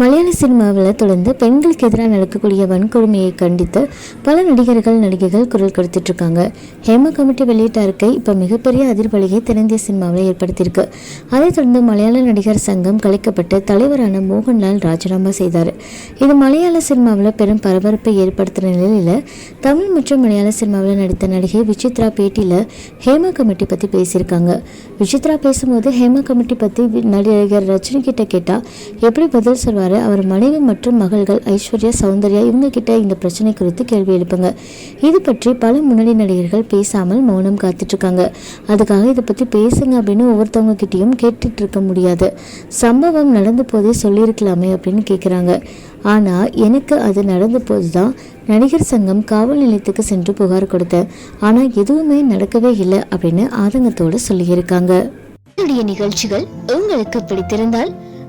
மலையாள சினிமாவில் தொடர்ந்து பெண்களுக்கு எதிராக நடக்கக்கூடிய வன்கொடுமையை கண்டித்து பல நடிகர்கள் நடிகைகள் குரல் கொடுத்துட்டு இருக்காங்க ஹேமா கமிட்டி வெளியிட்ட அறிக்கை இப்போ மிகப்பெரிய அதிர்வலியை தென்னிந்திய சினிமாவில் ஏற்படுத்தியிருக்கு. அதைத் தொடர்ந்து மலையாள நடிகர் சங்கம் கலைக்கப்பட்டு தலைவரான மோகன்லால் ராஜினாமா செய்தார். இது மலையாள சினிமாவில் பெரும் பரபரப்பை ஏற்படுத்தின நிலையில் தமிழ் மற்றும் மலையாள சினிமாவில் நடித்த நடிகை விசித்ரா பேட்டியில் ஹேமா கமிட்டி பற்றி பேசியிருக்காங்க. விசித்ரா பேசும்போது ஹேமா கமிட்டி பற்றி நடிகர் ரஜினி கிட்ட கேட்டால் எப்படி பதில் சொல்வார்? அவர் மனைவி மற்றும் மகள்கள் ஐஸ்வர்யா சௌந்தர்யா இவங்க கிட்ட இந்த பிரச்சனை குறித்து கேள்வி எழுப்புங்க. இது பற்றி பல முன்னணி நடிகர்கள் பேசாமல் மௌனம் காத்துட்டு இருக்காங்க அதுக்காக இதை பற்றி பேசுங்க அப்படின்னு ஒவ்வொருத்தவங்க கிட்டேயும் கேட்டுட்டு இருக்க முடியாது. சம்பவம் நடந்த போதே சொல்லியிருக்கலாமே அப்படின்னு கேட்குறாங்க ஆனால் எனக்கு அது நடந்த போது தான் நடிகர் சங்கம் காவல் நிலையத்துக்கு சென்று புகார் கொடுத்தேன். ஆனால் எதுவுமே நடக்கவே இல்லை அப்படின்னு ஆதங்கத்தோடு சொல்லியிருக்காங்க. என்னுடைய நிகழ்ச்சிகள் உங்களுக்கு பிடித்திருந்தால்